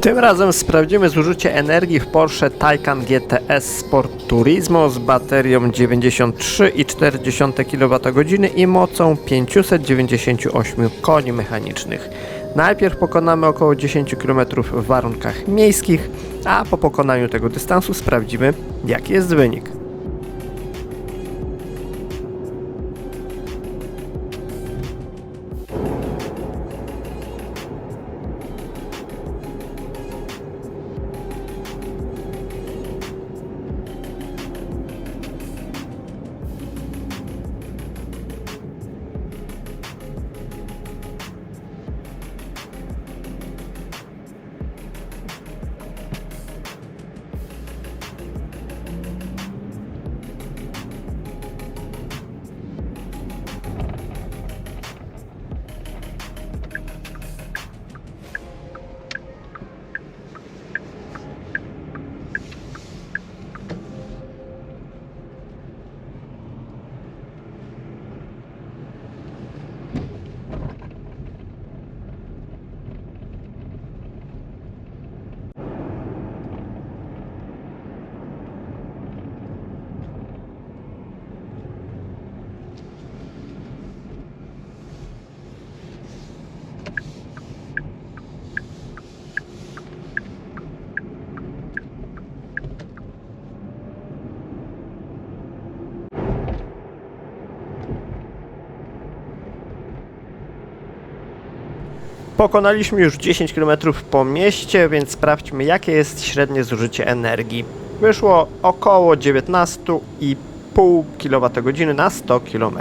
Tym razem sprawdzimy zużycie energii w Porsche Taycan GTS Sport Turismo z baterią 93,4 kWh i mocą 598 koni mechanicznych. Najpierw pokonamy około 10 km w warunkach miejskich, a po pokonaniu tego dystansu sprawdzimy jaki jest wynik. Pokonaliśmy już 10 km po mieście, więc sprawdźmy jakie jest średnie zużycie energii. Wyszło około 19,5 kWh na 100 km.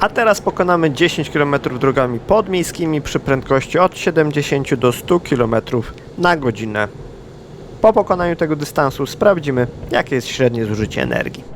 A teraz pokonamy 10 km drogami podmiejskimi przy prędkości od 70 do 100 km na godzinę. Po pokonaniu tego dystansu sprawdzimy jakie jest średnie zużycie energii.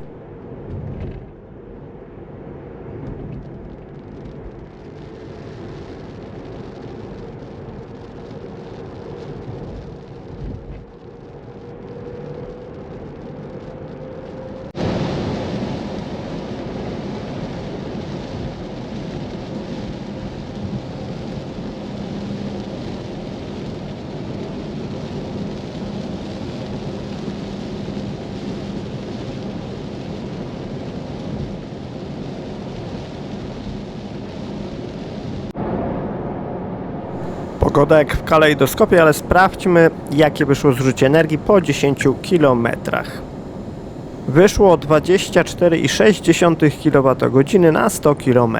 Pogoda jak w kalejdoskopie, ale sprawdźmy jakie wyszło zużycie energii po 10 km. Wyszło 24,6 kWh na 100 km.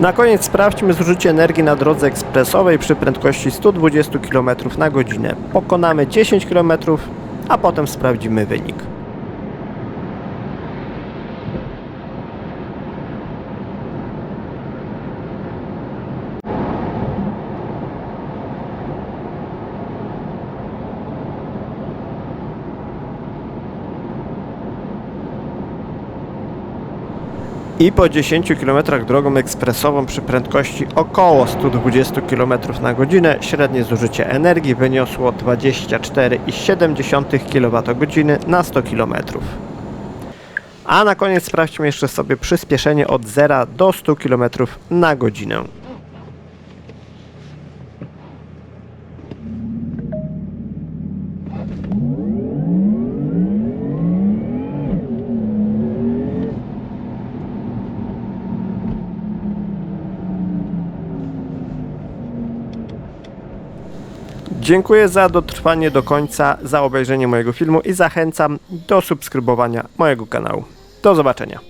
Na koniec sprawdźmy zużycie energii na drodze ekspresowej przy prędkości 120 km na godzinę. Pokonamy 10 km, a potem sprawdzimy wynik. I po 10 km drogą ekspresową przy prędkości około 120 km na godzinę średnie zużycie energii wyniosło 24,7 kWh na 100 km. A na koniec sprawdźmy jeszcze sobie przyspieszenie od 0 do 100 km na godzinę. Dziękuję za dotrwanie do końca, za obejrzenie mojego filmu i zachęcam do subskrybowania mojego kanału. Do zobaczenia.